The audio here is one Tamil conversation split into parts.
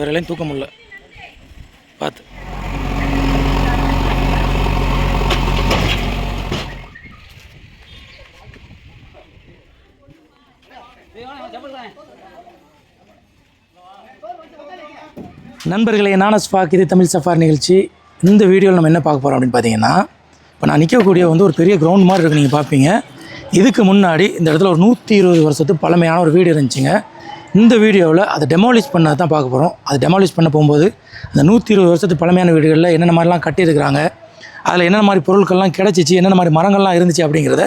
விரலையும் தூக்க முடில பார்த்து. நண்பர்களே நானஸ் பாக் இது தமிழ் சஃபார் நிகழ்ச்சி. இந்த வீடியோவில் நம்ம என்ன பார்க்க போகிறோம் அப்படின்னு பார்த்தீங்கன்னா இப்போ நான் நிற்கக்கூடிய வந்து ஒரு பெரிய கிரவுண்ட் மாதிரி இருக்குது நீங்கள் பார்ப்பீங்க. இதுக்கு முன்னாடி இந்த இடத்துல ஒரு நூற்றி இருபது வருஷத்து பழமையான ஒரு வீடு இருந்துச்சுங்க. இந்த வீடியோவில் அதை டெமாலிஷ் பண்ண தான் பார்க்க போகிறோம் அது டெமாலிஷ் பண்ண போகும்போது அந்த நூற்றி இருபது வருஷத்து பழமையான வீடுகளில் என்னென்ன மாதிரிலாம் கட்டியிருக்கிறாங்க அதில் என்னென்ன மாதிரி பொருட்கள்லாம் கிடச்சிச்சு என்னென்ன மாதிரி மரங்கள்லாம் இருந்துச்சு அப்படிங்கிறத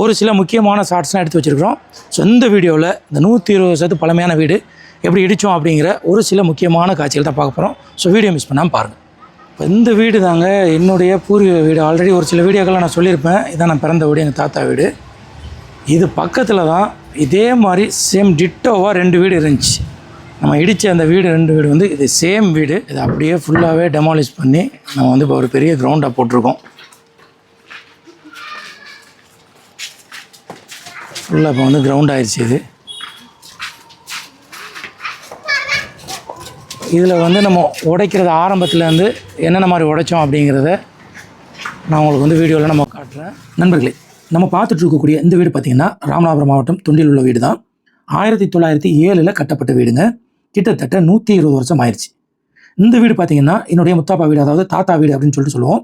ஒரு சில முக்கியமான ஷார்ட்ஸ்லாம் எடுத்து வச்சுருக்கிறோம். ஸோ இந்த வீடியோவில் இந்த நூற்றி இருபது வருஷத்து பழமையான வீடு எப்படி இடித்தோம் அப்படிங்கிற ஒரு சில முக்கியமான காட்சிகள் தான் பார்க்க போகிறோம் ஸோ வீடியோ மிஸ் பண்ணாமல் பாருங்கள் இப்போ இந்த வீடு தாங்க என்னுடைய பூர்வீக வீடு. ஆல்ரெடி ஒரு சில வீடியோக்கெல்லாம் நான் சொல்லியிருப்பேன். இதான் நான் பிறந்த வீடு எங்கள் தாத்தா வீடு. இது பக்கத்தில் தான் இதே மாதிரி சேம் டிட்டோவாக ரெண்டு வீடு இருந்துச்சு. நம்ம இடித்த அந்த வீடு ரெண்டு வீடு வந்து இது சேம் வீடு. இது அப்படியே ஃபுல்லாகவே டெமாலிஷ் பண்ணி நம்ம வந்து இப்போ ஒரு பெரிய கிரவுண்டாக போட்டிருக்கோம். ஃபுல்லாக இப்போ வந்து கிரவுண்ட் ஆயிடுச்சு இது. இதில் வந்து நம்ம உடைக்கிறது ஆரம்பத்துலேருந்து என்னென்ன மாதிரி உடைச்சோம் அப்படிங்கிறத நான் உங்களுக்கு வந்து வீடியோவில் நம்ம காட்டுறேன். நண்பர்களே நம்ம பார்த்துட்டு இருக்கக்கூடிய இந்த வீடு பார்த்திங்கன்னா ராமநாதபுரம் மாவட்டம் தொண்டில் உள்ள வீடு தான் ஆயிரத்தி தொள்ளாயிரத்தி ஏழில் கட்டப்பட்ட வீடுங்க. கிட்டத்தட்ட நூற்றி இருபது வருஷம் ஆயிடுச்சு இந்த வீடு பார்த்திங்கன்னா என்னுடைய முத்தாப்பா வீடு அதாவது தாத்தா வீடு அப்படின்னு சொல்லிட்டு சொல்லுவோம்.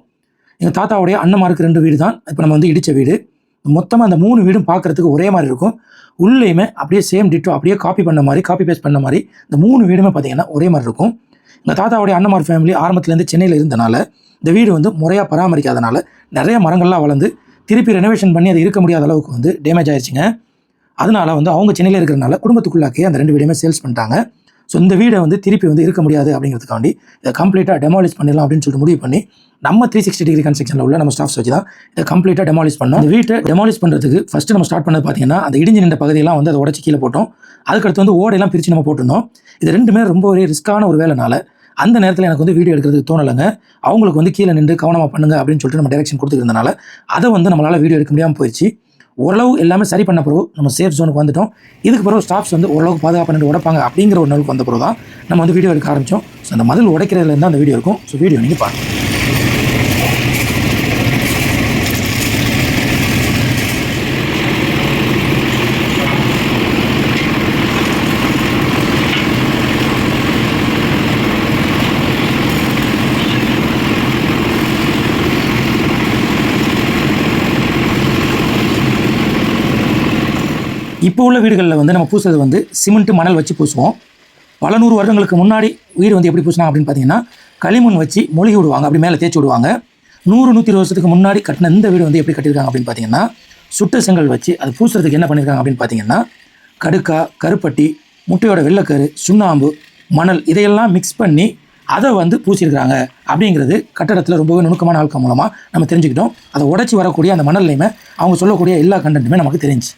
எங்கள் தாத்தாவுடைய அண்ணமாருக்கு ரெண்டு வீடு தான் இப்போ நம்ம வந்து இடித்த வீடு. மொத்தமாக அந்த மூணு வீடும் பார்க்குறதுக்கு ஒரே மாதிரி இருக்கும். உள்ளேயுமே அப்படியே சேம் டிட்டோ அப்படியே காப்பி பண்ண மாதிரி காப்பி பேஸ்ட் பண்ண மாதிரி இந்த மூணு வீடுமே பார்த்தீங்கன்னா ஒரே மாதிரி இருக்கும். எங்கள் தாத்தாவுடைய அண்ணமார் ஃபேமிலி ஆரம்பத்துலேருந்து சென்னையில் இருந்தனால இந்த வீடு வந்து முறையாக பராமரிக்காதனால நிறைய மரங்கள்லாம் வளர்ந்து திருப்பி ரெனோவேஷன் பண்ணி அது இருக்க முடியாத அளவுக்கு வந்து டேமேஜ் ஆயிடுச்சுங்க அதனால் வந்து அவங்க சென்னையில் இருக்கிறனால குடும்பத்துக்குள்ளாக்கே அந்த ரெண்டு வீடுமே சேல்ஸ் பண்ணிட்டாங்க. ஸோ இந்த வீடை வந்து திருப்பி வந்து இருக்க முடியாது அப்படிங்கிறதுக்காண்டி இதை கம்ப்ளீட்டாக டெமாலிஷ் பண்ணிடலாம் அப்படின்னு சொல்லிட்டு முடிவு பண்ணி நம்ம த்ரீ சிக்ஸ்டி டிகிரி கன்ஸ்ட்ரக்ஷனில் உள்ள நம்ம ஸ்டாஃப்ஸ் வச்சு தான் இதை கம்ப்ளீட்டாக டெமாலிஷ் பண்ணோம். இந்த வீட்டை டெமாலிஷ் பண்ணுறதுக்கு ஃபஸ்ட்டு நம்ம ஸ்டார்ட் பண்ணது பார்த்தீங்கன்னா அந்த இடிஞ்சு நின்ற பகுதியெல்லாம் வந்து அதை உடச்சி கீழே போட்டோம். அதுக்கடுத்து வந்து ஓடையெல்லாம் பிரித்து நம்ம போட்டிருந்தோம். இது ரெண்டுமே ரொம்ப ஒரு ரிஸ்க்கான ஒரு வேலைனால அந்த நேரத்தில் எனக்கு வந்து வீடியோ எடுக்கிறதுக்கு தோணலைங்க. அவங்களுக்கு வந்து கீழே நின்று கவனமாக பண்ணுங்க அப்படின்னு சொல்லிட்டு நம்ம டைரக்ஷன் கொடுத்துருந்தனால அதை வந்து நம்மளால் வீடியோ எடுக்க முடியாமல் போயிடுச்சு. ஓரளவு எல்லாமே சரி பண்ண பிறகு நம்ம சேஃப் ஜோனுக்கு வந்துட்டோம். இதுக்கு பிறகு ஸ்டாஃப்ஸ் வந்து ஓரளவுக்கு பாதுகாப்பு பண்ணிட்டு உடைப்பாங்க அப்படிங்கிற ஒரு நாளுக்கு வந்த பிறகு தான் நம்ம வந்து வீடியோ எடுக்க ஆரம்பித்தோம் ஸோ அந்த மதில் உடைக்கிறதுலேருந்து அந்த வீடியோ இருக்கும். ஸோ வீடியோ நீங்கள் பாருங்கள் இப்போ உள்ள வீடுகளில் வந்து நம்ம பூசுறது வந்து சிமெண்ட் மணல் வச்சு பூசுவோம். பல நூறு வருடங்களுக்கு முன்னாடி வீடு வந்து எப்படி பூசினா அப்படின்னு பார்த்தீங்கன்னா களிமண் வச்சு மொழிகி விடுவாங்க அப்படி மேலே தேய்ச்சி விடுவாங்க. நூறு நூற்றி இருபது வருஷத்துக்கு முன்னாடி கட்டின இந்த வீடு வந்து எப்படி கட்டியிருக்காங்க அப்படின்னு பார்த்தீங்கன்னா சுட்ட செங்கல் வச்சு அது பூசுறதுக்கு என்ன பண்ணியிருக்காங்க அப்படின்னு பார்த்தீங்கன்னா கடுக்கா கருப்பட்டி முட்டையோட வெள்ளைக்கரு சுண்ணாம்பு மணல் இதையெல்லாம் மிக்ஸ் பண்ணி அதை வந்து பூசியிருக்கிறாங்க. அப்படிங்கிறது கட்டடத்தில் ரொம்பவே நுணுக்கமான ஆட்கள் மூலமாக நம்ம தெரிஞ்சுக்கிட்டோம். அதை உடச்சி வரக்கூடிய அந்த மணல்லையுமே அவங்க சொல்லக்கூடிய எல்லா கண்டென்ட்டுமே நமக்கு தெரிஞ்சு.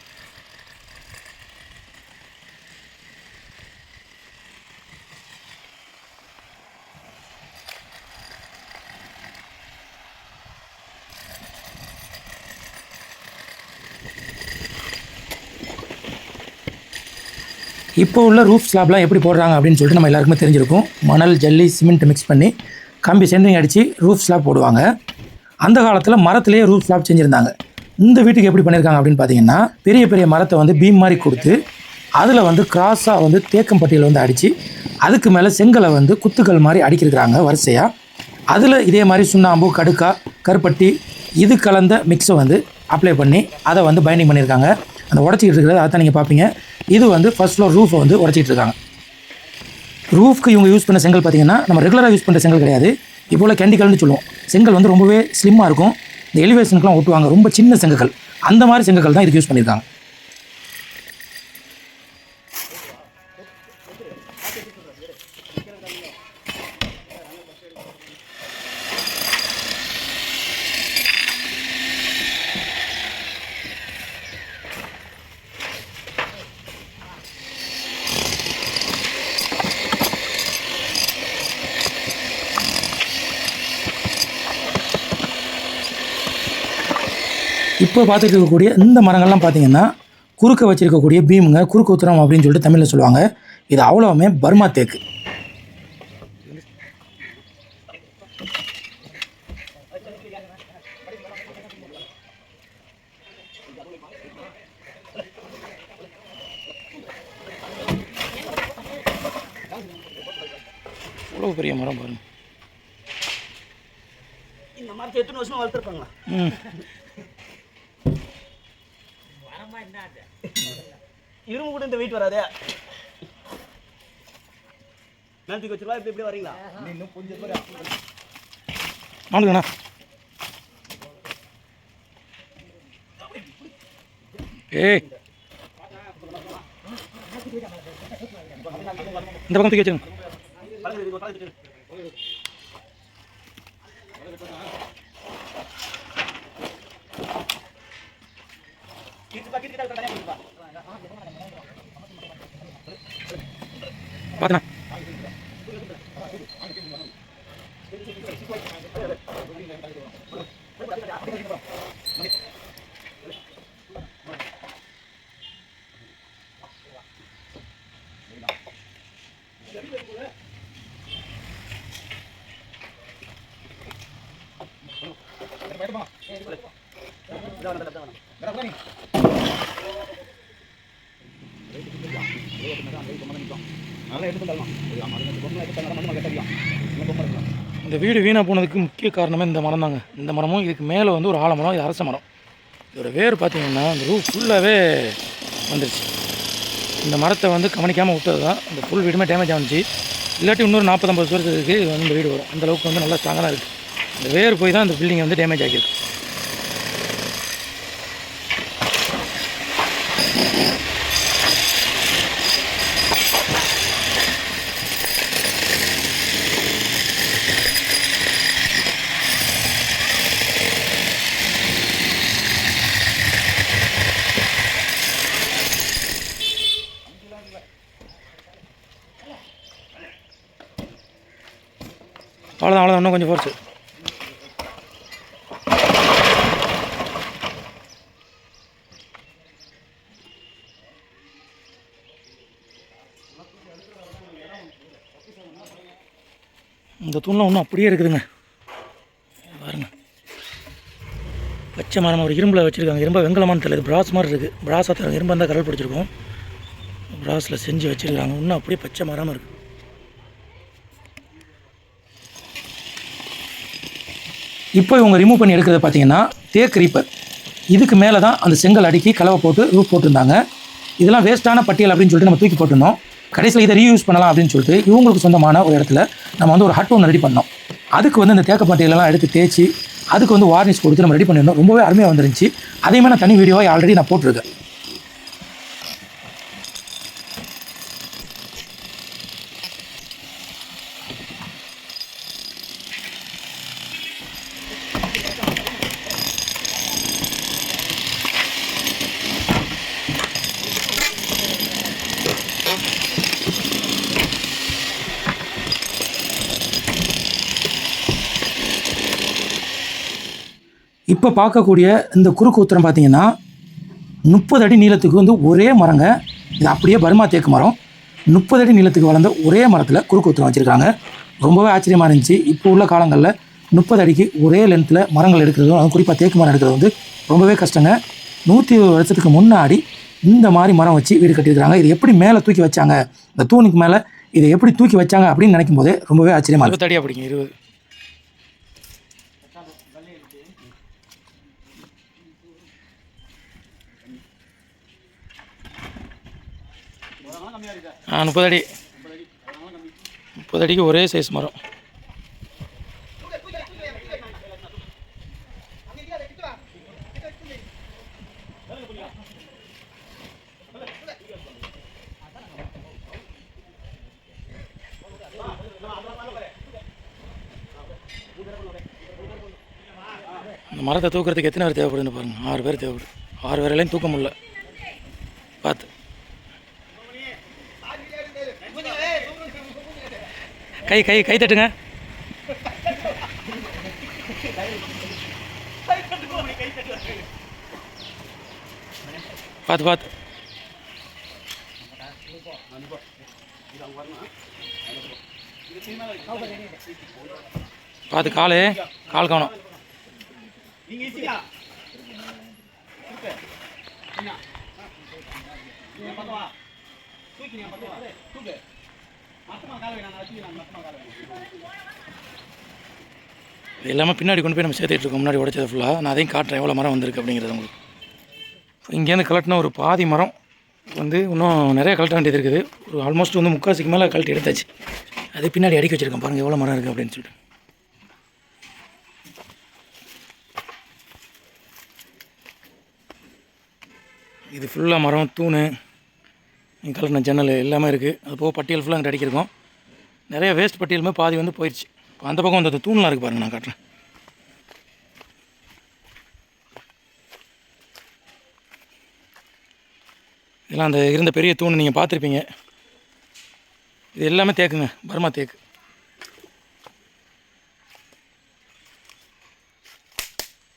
இப்போ உள்ள ரூஃப் ஸ்லாப்லாம் எப்படி போடுறாங்க அப்படின்னு சொல்லிட்டு நம்ம எல்லாருக்குமே தெரிஞ்சிருக்கும். மணல் ஜல்லி சிமெண்ட் மிக்ஸ் பண்ணி கம்பி சென்ட்ரிங் அடித்து ரூஃப் ஸ்லாப் போடுவாங்க. அந்த காலத்தில் மரத்துலேயே ரூஃப் ஸ்லாப் செஞ்சுருந்தாங்க. இந்த வீட்டுக்கு எப்படி பண்ணியிருக்காங்க அப்படின்னு பார்த்தீங்கன்னா பெரிய பெரிய மரத்தை வந்து பீம் மாதிரி கொடுத்து அதில் வந்து கிராஸாக வந்து தேக்கம்பட்டியில் வந்து அடித்து அதுக்கு மேலே செங்கலை வந்து குத்துக்கள் மாதிரி அடிக்கிருக்கிறாங்க வரிசையாக அதில் இதே மாதிரி சுண்ணாம்பு கடுக்கா கருப்பட்டி இது கலந்த மிக்ஸை வந்து அப்ளை பண்ணி அதை வந்து பைண்டிங் பண்ணியிருக்காங்க அந்த உடச்சிக்கிட்டு இருக்கிறது அதை தான் நீங்கள் பார்ப்பீங்க. இது வந்து ஃபர்ஸ்ட் ஃப்ளோர் ரூஃபை வந்து உடச்சிட்டு இருக்காங்க. ரூஃப்க்கு இவங்க யூஸ் பண்ண செங்கல் பார்த்தீங்கன்னா நம்ம ரெகுலராக யூஸ் பண்ணுற செங்கல் கிடையாது. இப்போ உள்ள கேண்டிகல்னு சொல்லுவோம். செங்கல் வந்து ரொம்பவே ஸ்லிம்மாக இருக்கும். இந்த எலிவேஷனுக்குலாம் ஒட்டுவாங்க. ரொம்ப சின்ன செங்கல் அந்த மாதிரி செங்கல் தான் இதுக்கு யூஸ் பண்ணியிருக்காங்க. இப்போ பார்த்துட்டு இருக்கக்கூடிய இந்த மரங்கள்லாம் பார்த்தீங்கன்னா குறுக்க வச்சிருக்கக்கூடிய பீமுங்க குறுக்கு உத்தரம் அப்படின்னு சொல்லிட்டு தமிழில் சொல்லுவாங்க. இது அவ்வளவுமே பர்மா தேக்கு. இவ்வளோ பெரிய மரம் பாருங்க. இந்த மரத்தை எத்தனை வருஷமாக வளர்த்துருப்பாங்களா இரும்பு கூட இந்த வெயிட் வராதே. நேரத்துக்கு வச்சிருவா? இப்படி இப்படி வரீங்களா? இன்னும் கொஞ்சம் பேர் நாளுங்கண்ணா ஏய். இந்த பக்கம் தூக்கி பார்த்தனா இந்த வீடு வீணாக போனதுக்கு முக்கிய காரணமே இந்த மரம் தாங்க. இந்த மரமும் இதுக்கு மேலே வந்து ஒரு ஆலமரம் இது அரச மரம். இதோட வேர் பார்த்தீங்கன்னா இந்த ரூ ஃபுல்லாகவே வந்துருச்சு. இந்த மரத்தை வந்து கவனிக்காமல் விட்டது தான் இந்த ஃபுல் வீடுமே டேமேஜ் ஆனிச்சு. இல்லாட்டி இன்னொரு நாற்பத்தம்பது வருஷத்துக்கு இது வந்து இந்த வீடு வரும். அந்த அளவுக்கு வந்து நல்லா ஸ்ட்ராங்காக இருக்குது இந்த வேர் போய் தான் இந்த பில்டிங் வந்து டேமேஜ் ஆகியிருக்கு. அவ்வளோதான் அவ்வளோதான் இன்னும் கொஞ்சம் ஃபோர்ஸு இந்த தூண்லாம் இன்னும் அப்படியே இருக்குதுங்க. பாருங்க. பச்சை மரம் ஒரு இரும்பில் வச்சுருக்காங்க. இரும்ப வெங்கலமானு தெரியல. பிராஸ் மாதிரி இருக்குது பிராஸாக தராங்க இரும்பு இருந்தால் கடல் பிடிச்சிருக்கோம். பிராஸில் செஞ்சு வச்சுருக்காங்க. இன்னும் அப்படியே பச்சை மரமாக இருக்குது இப்போ இவங்க ரிமூவ் பண்ணி எடுக்கிறது பார்த்தீங்கன்னா தேக் ரீப்பர் இதுக்கு மேலே தான் அந்த செங்கல் அடுக்கி கலவை போட்டு ரூப் போட்டிருந்தாங்க. இதெல்லாம் வேஸ்ட்டான பட்டியல் அப்படின்னு சொல்லிட்டு நம்ம தூக்கி போட்டிருந்தோம். கடைசியில் இதை ரீயூஸ் பண்ணலாம் அப்படின்னு சொல்லிட்டு இவங்களுக்கு சொந்தமான ஒரு இடத்துல நம்ம வந்து ஒரு ஹட் ஒன்று ரெடி பண்ணோம். அதுக்கு வந்து இந்த தேக்க பட்டியலெல்லாம் எடுத்து தேய்ச்சி அதுக்கு வந்து வார்னிஷ் கொடுத்து நம்ம ரெடி பண்ணியிருந்தோம். ரொம்பவே அருமையாக வந்துருந்துச்சு. அதேமாதிரி நான் தனி வீடியோவாக ஆல்ரெடி நான் போட்டிருக்கேன். இப்போ பார்க்கக்கூடிய இந்த குறுக்கு உத்தரம் பார்த்தீங்கன்னா முப்பது அடி நீளத்துக்கு வந்து ஒரே மரங்க. இது அப்படியே பர்மா தேக்கு மரம். முப்பது அடி நீளத்துக்கு வளர்ந்த ஒரே மரத்தில் குறுக்கு உத்தரம் வச்சுருக்காங்க. ரொம்பவே ஆச்சரியமாக இருந்துச்சு. இப்போ உள்ள காலங்களில் முப்பது அடிக்கு ஒரே லென்த்தில் மரங்கள் எடுக்கிறதும் அதுவும் குறிப்பாக தேக்கு மரம் எடுக்கிறது வந்து ரொம்பவே கஷ்டங்க. நூற்றி இருபது வருஷத்துக்கு முன்னாடி இந்த மாதிரி மரம் வச்சு வீடு கட்டியிருக்காங்க இது எப்படி மேலே தூக்கி வச்சாங்க? இந்த தூணுக்கு மேலே இதை எப்படி தூக்கி வச்சாங்க அப்படின்னு நினைக்கும் போதே ரொம்பவே ஆச்சரியமாக இருபது அடி அப்படிங்க இருபது. முப்பது அடி. முப்பது அடிக்கு ஒரே சைஸ் மரம். இந்த மரத்தை தூக்குறதுக்கு எத்தனை பேர் தேவைப்படுதுன்னு பாருங்கள் ஆறு பேர் தேவைப்படுது. ஆறு பேரையும் தூக்க முடியல பார்த்து கை கை கை தட்டுங்க பார்த்து பார்த்து பார்த்து காலு கால் காணும் நீங்க ஈஸியா தூக்கி தூக்கு இது எல்லாமே பின்னாடி கொண்டு போய் நம்ம சேர்த்துட்டு இருக்கோம். முன்னாடி உடைச்சது ஃபுல்லாக நான் அதையும் காட்டுறேன். எவ்வளோ மரம் வந்திருக்கு அப்படிங்கிறது உங்களுக்கு. இங்கேருந்து கலட்டின ஒரு பாதி மரம் வந்து இன்னும் நிறைய கலட்ட வேண்டியது இருக்குது. ஒரு ஆல்மோஸ்ட் வந்து முக்காசிக்கு மேலே கழட்டி எடுத்தாச்சு. அது பின்னாடி அடிக்க வச்சுருக்கேன் பாருங்கள் எவ்வளோ மரம் இருக்குது அப்படின்னு சொல்லிட்டு. இது ஃபுல்லாக மரம் தூண் கலட்டின ஜன்னல் எல்லாமே இருக்குது அது போக பட்டியல் ஃபுல்லாக அங்கே அடிக்கிருக்கோம். நிறைய வேஸ்ட் பட்டியலுமே பாதி வந்து போயிடுச்சு இப்போ அந்த பக்கம் அந்த தூண்லாம் இருக்குது பாருங்கள் நான் காட்டுறேன். இதெல்லாம் அந்த இருந்த பெரிய தூண் நீங்கள் பார்த்துருப்பீங்க. இது எல்லாமே தேக்குங்க பர்மா தேக்கு.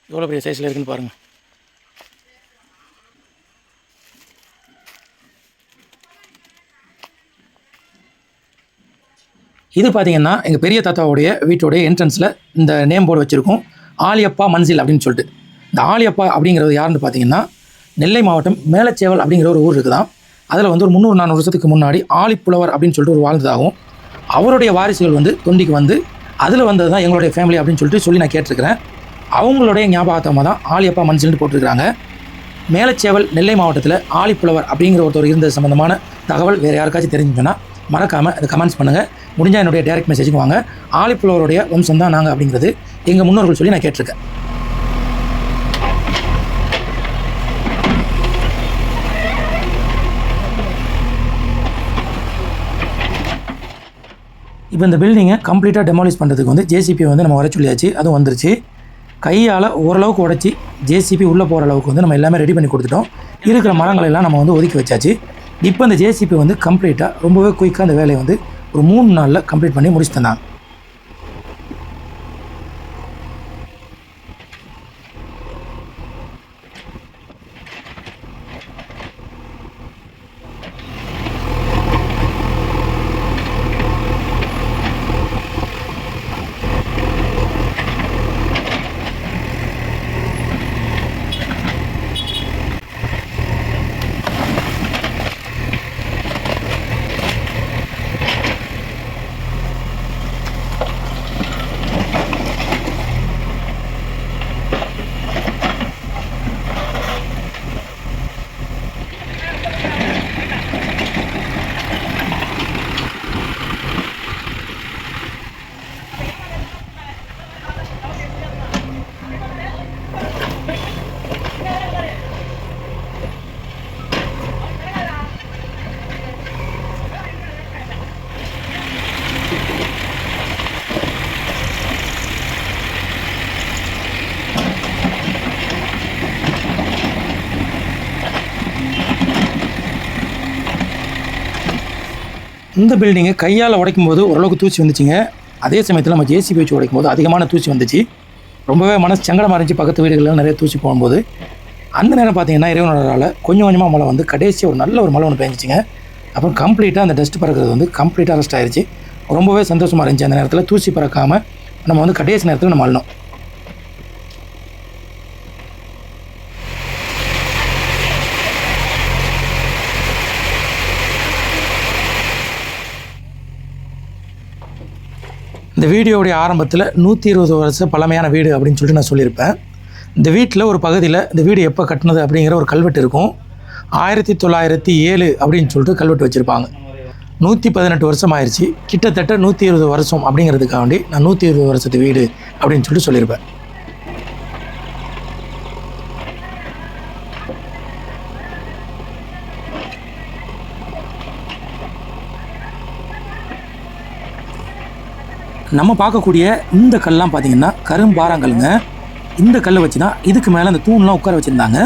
எவ்வளோ பெரிய சைஸில் இருக்குன்னு பாருங்கள் இது பார்த்தீங்கன்னா எங்கள் பெரிய தாத்தாவுடைய வீட்டோடைய என்ட்ரன்ஸில் இந்த நேம் போர்டு வச்சுருக்கோம். ஆலியப்பா மன்சில் அப்படின்னு சொல்லிட்டு. இந்த ஆலியப்பா அப்படிங்கிறது யாருன்னு பார்த்தீங்கன்னா நெல்லை மாவட்டம் மேலச்சேவல் அப்படிங்கிற ஒரு ஊர் இருக்குதான். அதில் வந்து ஒரு முந்நூறு நானூறு வருஷத்துக்கு முன்னாடி ஆலிப்புலவர் அப்படின்னு சொல்லிட்டு ஒரு வாழ்ந்ததாகவும் அவருடைய வாரிசுகள் வந்து தொண்டிக்கு வந்து அதில் வந்தது தான் எங்களுடைய ஃபேமிலி அப்படின்னு சொல்லிட்டு சொல்லி நான் கேட்டிருக்கிறேன். அவங்களுடைய ஞாபகத்தமாக தான் ஆலியப்பா மன்சில்னு போட்டிருக்கிறாங்க. மேலச்சேவல் நெல்லை மாவட்டத்தில் ஆலிப்புலவர் அப்படிங்கிற ஒருத்தர் இருந்தது சம்மந்தமான தகவல் வேறு யாருக்காச்சும் தெரிஞ்சுன்னா மறக்காமல் அதை கமெண்ட்ஸ் பண்ணுங்கள் முடிஞ்சால் என்னுடைய டேரக்ட் மெசேஜுக்கு வாங்க. ஆலிப்புலவருடைய வம்சம் தான் நாங்கள் அப்படிங்கிறது எங்கள் முன்னோர்கள் சொல்லி நான் கேட்டிருக்கேன். இப்போ இந்த பில்டிங்கை கம்ப்ளீட்டாக டெமாலிஷ் பண்ணுறதுக்கு வந்து ஜேசிபி வந்து நம்ம வர சொல்லியாச்சு. அதுவும் வந்துருச்சு. கையால் ஓரளவுக்கு உடச்சி ஜேசிபி உள்ளே போகிற அளவுக்கு வந்து நம்ம எல்லாமே ரெடி பண்ணி கொடுத்துட்டோம். இருக்கிற மரங்களை எல்லாம் நம்ம வந்து ஒதுக்கி வச்சாச்சு. இப்போ இந்த ஜேசிபி வந்து கம்ப்ளீட்டாக ரொம்பவே குயிக்காக அந்த வேலையை வந்து ஒரு மூணு நாளில் கம்ப்ளீட் பண்ணி முடிச்சு தந்தாங்க இந்த பில்டிங்கை கையால் உடைக்கும் போது ஓரளவுக்கு தூசி வந்துச்சுங்க. அதே சமயத்தில் நம்ம ஜேசிபி வச்சு உடைக்கும் போது அதிகமான தூசி வந்துச்சு. ரொம்பவே மனசு சங்கடமாக இருந்துச்சு பக்கத்து வீடுகளில் நிறைய தூசி போகும்போது. அந்த நேரம் பார்த்தீங்கன்னா இறைவனரால் கொஞ்சம் கொஞ்சமாக மழை வந்து கடைசி ஒரு நல்ல ஒரு மழை ஒன்று பெஞ்சிச்சுங்க. அப்புறம் கம்ப்ளீட்டாக அந்த டஸ்ட் பறக்கிறது வந்து கம்ப்ளீட்டாக ரெஸ்ட் ஆயிடுச்சு ரொம்பவே சந்தோஷமாக இருந்துச்சு அந்த நேரத்தில் தூசி பறக்காமல் நம்ம வந்து கடைசி நேரத்தில் நம்ம அள்ளணும் இந்த வீடியோவுடைய ஆரம்பத்தில் நூற்றி இருபது வருஷ பழமையான வீடு அப்படின்னு சொல்லிட்டு நான் சொல்லியிருப்பேன். இந்த வீட்டில் ஒரு பகுதியில் இந்த வீடு எப்போ கட்டினது அப்படிங்கிற ஒரு கல்வெட்டு இருக்கும். ஆயிரத்தி தொள்ளாயிரத்தி ஏழு அப்படின்னு சொல்லிட்டு கல்வெட்டு வச்சுருப்பாங்க. நூற்றி பதினெட்டு வருஷம் ஆயிடுச்சு கிட்டத்தட்ட நூற்றி இருபது வருஷம் அப்படிங்கிறதுக்காண்டி நான் நூற்றி இருபது வருஷத்து வீடு அப்படின்னு சொல்லிட்டு சொல்லியிருப்பேன். நம்ம பார்க்கக்கூடிய இந்த கல்லாம் பார்த்தீங்கன்னா கரும்பாறாங்கல்லுங்க இந்த கல்லை வச்சு தான் இதுக்கு மேலே அந்த தூண்லாம் உட்கார வச்சுருந்தாங்க.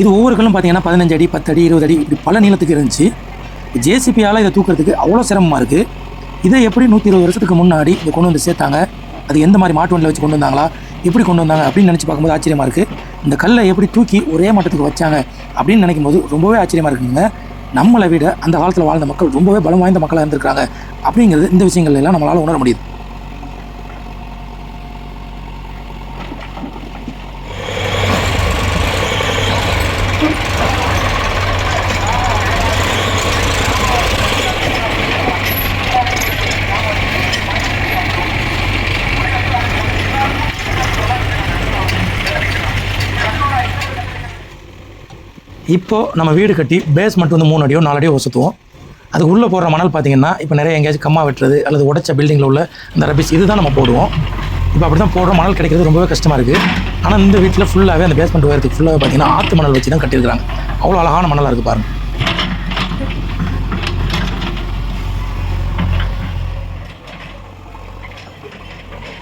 இது ஒவ்வொரு கல்லும் பார்த்தீங்கன்னா பதினஞ்சு அடி பத்து அடி இருபது அடி இப்படி பல நீளத்துக்கு இருந்துச்சு. ஜேசிபியால் இதை தூக்குறதுக்கு அவ்வளோ சிரமமாக இருக்குது இதை எப்படி நூற்றி இருபது வருஷத்துக்கு முன்னாடி இதை கொண்டு வந்து சேர்த்தாங்க? அது எந்த மாதிரி மாட்டு வண்டியில் வச்சு கொண்டு வந்தாங்களா? எப்படி கொண்டு வந்தாங்க அப்படின்னு நினச்சி பார்க்கும்போது ஆச்சரியமாக இருக்குது இந்த கல்லை எப்படி தூக்கி ஒரே மட்டத்துக்கு வச்சாங்க அப்படின்னு நினைக்கும் போது ரொம்பவே ஆச்சரியமாக இருக்குங்க நம்மளை விட அந்த காலத்தில் வாழ்ந்த மக்கள் ரொம்பவே பலம் வாய்ந்த மக்களாக இருந்திருக்காங்க அப்படிங்கிறது இந்த விஷயங்கள் எல்லாம் நம்மளால் உணர முடியுது. இப்போது நம்ம வீடு கட்டி பேஸ்மெண்ட் வந்து மூணு அடியோ நாலு அடியோ வசத்துவோம் அதுக்கு உள்ளே போடுற மணல் பார்த்தீங்கன்னா இப்போ நிறைய எங்கேயாச்சும் கம்மா வெட்டுறது அல்லது உடச்ச பில்டிங்கில் உள்ள அந்த ரபிஸ் இதுதான் நம்ம போடுவோம். இப்போ அப்படி தான் போடுற மணல் கிடைக்கிறது ரொம்பவே கஷ்டமாக இருக்குது ஆனால் இந்த வீட்டில் ஃபுல்லாகவே அந்த பேஸ்மெண்ட் உயரத்துக்கு ஃபுல்லாக பார்த்தீங்கன்னா ஆற்று மணல் வச்சு தான் கட்டியிருக்காங்க அவ்வளோ அழகான மணலாக இருக்குது பாருங்கள்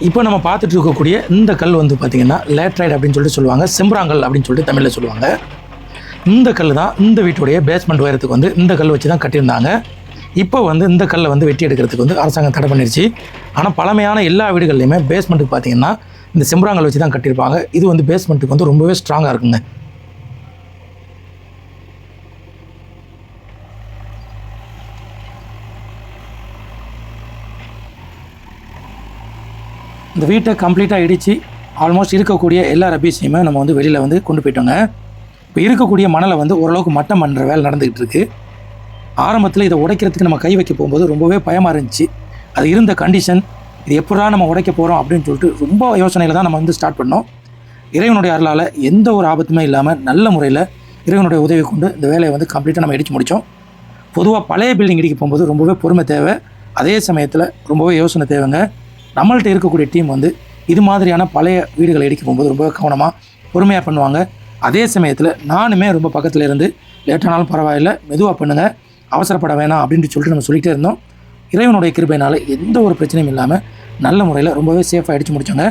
இப்போ நம்ம பார்த்துட்டு இருக்கக்கூடிய இந்த கல் வந்து பார்த்திங்கன்னா லேட்ரைட் அப்படின்னு சொல்லிட்டு சொல்லுவாங்க செம்பராங்கல் அப்படின்னு சொல்லிட்டு தமிழில் சொல்லுவாங்க. இந்த கல் தான் இந்த வீட்டுடைய பேஸ்மெண்ட் உயரத்துக்கு வந்து இந்த கல் வச்சு தான் கட்டியிருந்தாங்க. இப்போ வந்து இந்த கல்லை வந்து வெட்டி எடுக்கிறதுக்கு வந்து அரசாங்கம் தடை பண்ணிருச்சு. ஆனால் பழமையான எல்லா வீடுகள்லையுமே பேஸ்மெண்ட்டுக்கு பார்த்தீங்கன்னா இந்த செம்பராங்கல் வச்சு தான் கட்டியிருப்பாங்க. இது வந்து பேஸ்மெண்ட்டுக்கு வந்து ரொம்பவே ஸ்ட்ராங்காக இருக்குங்க. இந்த வீட்டை கம்ப்ளீட்டாக இடித்து ஆல்மோஸ்ட் இருக்கக்கூடிய எல்லா ரபீஸையுமே நம்ம வந்து வெளியில் வந்து கொண்டு போயிட்டோங்க. இப்போ இருக்கக்கூடிய மணலை வந்து ஓரளவுக்கு மட்டம் பண்ணுற வேலை நடந்துக்கிட்டு இருக்கு. ஆரம்பத்தில் இதை உடைக்கிறதுக்கு நம்ம கை வைக்க போகும்போது ரொம்பவே பயமாக இருந்துச்சு. அது இருந்த கண்டிஷன் இது எப்படா நம்ம உடைக்க போகிறோம் அப்படின்னு சொல்லிட்டு ரொம்ப யோசனையில் தான் நம்ம வந்து ஸ்டார்ட் பண்ணோம். இறைவனுடைய அருளால் எந்த ஒரு ஆபத்துமே இல்லாமல் நல்ல முறையில் இறைவனுடைய உதவி கொண்டு இந்த வேலையை வந்து கம்ப்ளீட்டாக நம்ம இடித்து முடித்தோம் பொதுவாக பழைய பில்டிங் இடிக்க போகும்போது ரொம்பவே பொறுமை தேவை. அதே சமயத்தில் ரொம்பவே யோசனை தேவைங்க. நம்மள்ட்ட இருக்கக்கூடிய டீம் வந்து இது மாதிரியான பழைய வீடுகளை இடிக்க போகும்போது ரொம்பவே கவனமாக பொறுமையாக பண்ணுவாங்க. அதே சமயத்தில் நானுமே ரொம்ப பக்கத்தில் இருந்து லேட்டானாலும் பரவாயில்ல மெதுவாக பண்ணுங்கள் அவசரப்பட வேணாம் அப்படின்ட்டு சொல்லிட்டு நம்ம சொல்லிகிட்டே இருந்தோம். இறைவனுடைய கிருபையினால் எந்த ஒரு பிரச்சனையும் இல்லாமல் நல்ல முறையில் ரொம்பவே சேஃபாக அடித்து முடித்தோங்க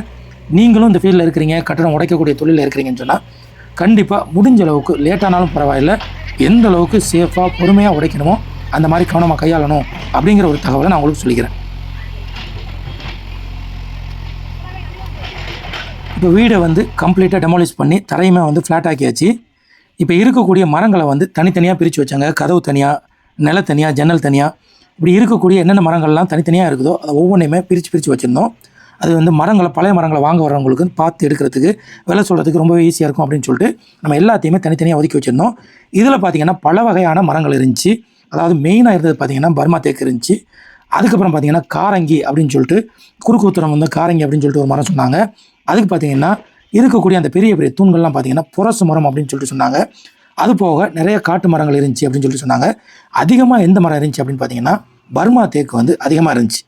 நீங்களும் இந்த ஃபீல்டில் இருக்கிறீங்க கட்டணம் உடைக்கக்கூடிய தொழிலில் இருக்கிறீங்கன்னு சொன்னால் கண்டிப்பாக முடிஞ்ச அளவுக்கு லேட்டானாலும் பரவாயில்ல எந்த அளவுக்கு சேஃபாக பொறுமையாக உடைக்கணுமோ அந்த மாதிரி கவனமாக கையாளணும் அப்படிங்கிற ஒரு தகவலை நான் உங்களுக்கு சொல்லிக்கிறேன். இப்போ வீடை வந்து கம்ப்ளீட்டாக டெமாலிஷ் பண்ணி தரையுமே வந்து ஃப்ளாட் ஆக்கியாச்சு. இப்போ இருக்கக்கூடிய மரங்களை வந்து தனித்தனியாக பிரித்து வச்சாங்க. கதவு தனியாக நில தனியாக ஜன்னல் தனியாக இப்படி இருக்கக்கூடிய என்னென்ன மரங்கள்லாம் தனித்தனியாக இருக்குதோ அதை ஒவ்வொன்றையுமே பிரித்து பிரித்து வச்சுருந்தோம். அது வந்து மரங்களை பழைய மரங்களை வாங்க வரவங்களுக்கு பார்த்து எடுக்கிறதுக்கு விலை சொல்கிறதுக்கு ரொம்பவே ஈஸியாக இருக்கும் அப்படின்னு சொல்லிட்டு நம்ம எல்லாத்தையுமே தனித்தனியாக ஒதுக்கி வச்சுருந்தோம். இதில் பார்த்திங்கன்னா பல வகையான மரங்கள் இருந்துச்சு. அதாவது மெயினாக இருந்தது பார்த்தீங்கன்னா பர்மா தேக்கு இருந்துச்சு. அதுக்கப்புறம் பார்த்திங்கன்னா காரங்கி அப்படின்னு சொல்லிட்டு குறுக்கு உத்தரம் வந்து காரங்கி அப்படின்னு சொல்லிட்டு ஒரு மரம் சொன்னாங்க. அதுக்கு பார்த்தீங்கன்னா இருக்கக்கூடிய அந்த பெரிய பெரிய தூண்கள்லாம் பார்த்தீங்கன்னா புரசு மரம் அப்படின்னு சொல்லிட்டு சொன்னாங்க. அது போக நிறைய காட்டு மரங்கள் இருந்துச்சு அப்படின்னு சொல்லிட்டு சொன்னாங்க. அதிகமாக எந்த மரம் இருந்துச்சு அப்படின்னு பார்த்தீங்கன்னா பர்மா தேக்கு வந்து அதிகமாக இருந்துச்சு.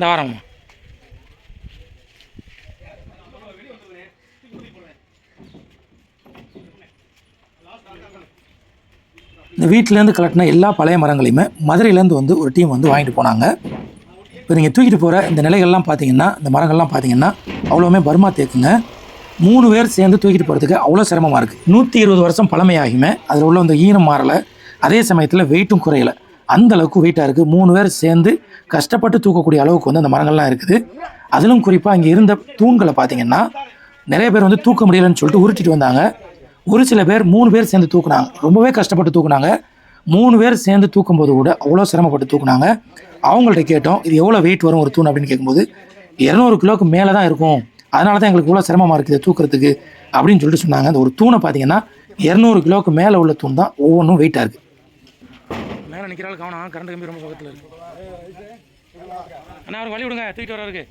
இந்த வாரம் இந்த வீட்டிலேருந்து கலட்டின எல்லா பழைய மரங்களையுமே மதுரையிலேருந்து வந்து ஒரு டீம் வந்து வாங்கிட்டு போனாங்க. இப்போ நீங்கள் தூக்கிட்டு போகிற இந்த நிலைகள்லாம் பார்த்தீங்கன்னா இந்த மரங்கள்லாம் பார்த்தீங்கன்னா அவ்வளோவுமே பர்மா தேக்குங்க. மூணு பேர் சேர்ந்து தூக்கிட்டு போகிறதுக்கு அவ்வளோ சிரமமாக இருக்குது நூற்றி இருபது வருஷம் பழமையாகியுமே அதில் உள்ள அந்த ஈரம் மாறலை. அதே சமயத்தில் வெயிட்டும் குறையலை. அந்த அளவுக்கு வெயிட்டாக இருக்குது மூணு பேர் சேர்ந்து கஷ்டப்பட்டு தூக்கக்கூடிய அளவுக்கு வந்து அந்த மரங்கள்லாம் இருக்குது. அதிலும் குறிப்பாக இங்கே இருந்த தூண்களை பார்த்தீங்கன்னா நிறைய பேர் வந்து தூக்க முடியலன்னு சொல்லிட்டு உருட்டிட்டு வந்தாங்க. ஒரு சில பேர் மூணு பேர் சேர்ந்து தூக்குனாங்க. ரொம்பவே கஷ்டப்பட்டு தூக்குனாங்க. மூணு பேர் சேர்ந்து தூக்கும்போது கூட அவ்வளோ சிரமப்பட்டு தூக்குனாங்க. அவங்கள்ட்ட கேட்டோம் இது எவ்வளோ வெயிட் வரும் ஒரு தூண்? அப்படின்னு கேட்கும்போது இரநூறு கிலோவுக்கு மேலே தான் இருக்கும். அதனால தான் எங்களுக்கு இவ்வளோ சிரமமாக இருக்குது தூக்குறதுக்கு. அப்படின்னு சொல்லிட்டு சொன்னாங்க. அந்த ஒரு தூணை பார்த்தீங்கன்னா இரநூறு கிலோவுக்கு மேலே உள்ள தூண் தான் ஒவ்வொன்றும் வெயிட்டாக இருக்குது மேலே நிற்கிறாள் கவனம் கரண்ட் கம்பி ரொம்ப பக்கத்தில் இருக்கு. அண்ணா அவர் வழி விடுங்க தூக்கிட்டு வர்றதுக்கு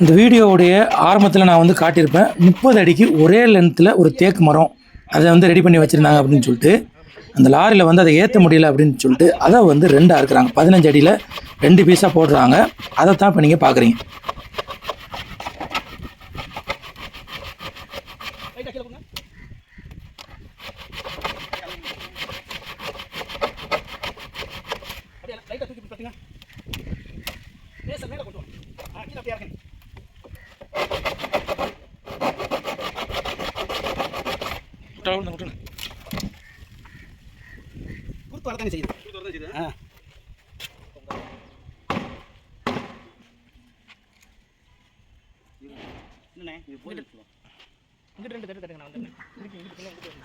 இந்த வீடியோவுடைய ஆரம்பத்தில் நான் வந்து காட்டியிருப்பேன் முப்பது அடிக்கு ஒரே லென்த்தில் ஒரு தேக்கு மரம் அதை வந்து ரெடி பண்ணி வச்சுருந்தாங்க அப்படின்னு சொல்லிட்டு அந்த லாரியில் வந்து அதை ஏற்ற முடியல அப்படின்னு சொல்லிட்டு அதை வந்து ரெண்டாக இருக்கிறாங்க பதினஞ்சு அடியில் ரெண்டு பீஸாக போடுறாங்க. அதை தான் இப்போ நீங்கள் பார்க்குறீங்க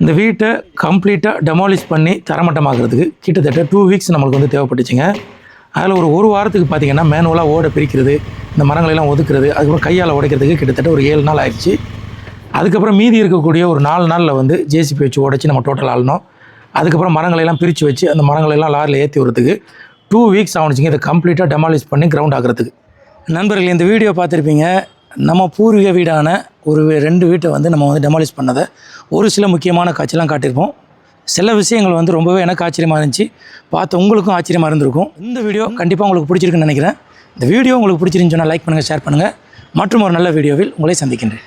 இந்த வீட்டை கம்ப்ளீட்டாக டெமாலிஷ் பண்ணி தரமட்டமாக்குறதுக்கு கிட்டத்தட்ட டூ வீக்ஸ் நம்மளுக்கு வந்து தேவைப்பட்டுச்சுங்க. அதில் ஒரு ஒரு வாரத்துக்கு பார்த்தீங்கன்னா மேனுவலாக ஓட பிரிக்கிறது இந்த மரங்களெல்லாம் ஒதுக்குறது அதுக்கப்புறம் கையால் உடைக்கிறதுக்கு கிட்டத்தட்ட ஒரு ஏழு நாள் ஆயிடுச்சு. அதுக்கப்புறம் மீதி இருக்கக்கூடிய ஒரு நாலு நாளில் வந்து ஜேசிபி வச்சு உடச்சி நம்ம டோட்டல் ஆளணும். அதுக்கப்புறம் மரங்களெல்லாம் பிரித்து வச்சு அந்த மரங்களெல்லாம் லாரியில் ஏற்றி விடுறதுக்கு டூ வீக்ஸ் ஆகணுச்சுங்க இதை கம்ப்ளீட்டாக டெமாலிஷ் பண்ணி கிரவுண்ட் ஆகிறதுக்கு நண்பர்கள் இந்த வீடியோ பார்த்துருப்பீங்க. நம்ம பூர்வீக வீடான ஒரு வீ- ரெண்டு வீட்டை வந்து நம்ம வந்து டெமாலிஷ் பண்ணதை ஒரு சில முக்கியமான காட்சிலாம் காட்டியிருப்போம். சில விஷயங்கள் வந்து ரொம்பவே எனக்கு ஆச்சரியமாக இருந்துச்சு. பார்த்த உங்களுக்கும் ஆச்சரியமாக இருந்திருக்கும். இந்த வீடியோ கண்டிப்பாக உங்களுக்கு பிடிச்சிருக்குன்னு நினைக்கிறேன். இந்த வீடியோ உங்களுக்கு பிடிச்சிருந்துச்சுன்னா லைக் பண்ணுங்கள் ஷேர் பண்ணுங்கள் மற்றும் ஒரு நல்ல வீடியோவில் உங்களை சந்திக்கின்றேன்.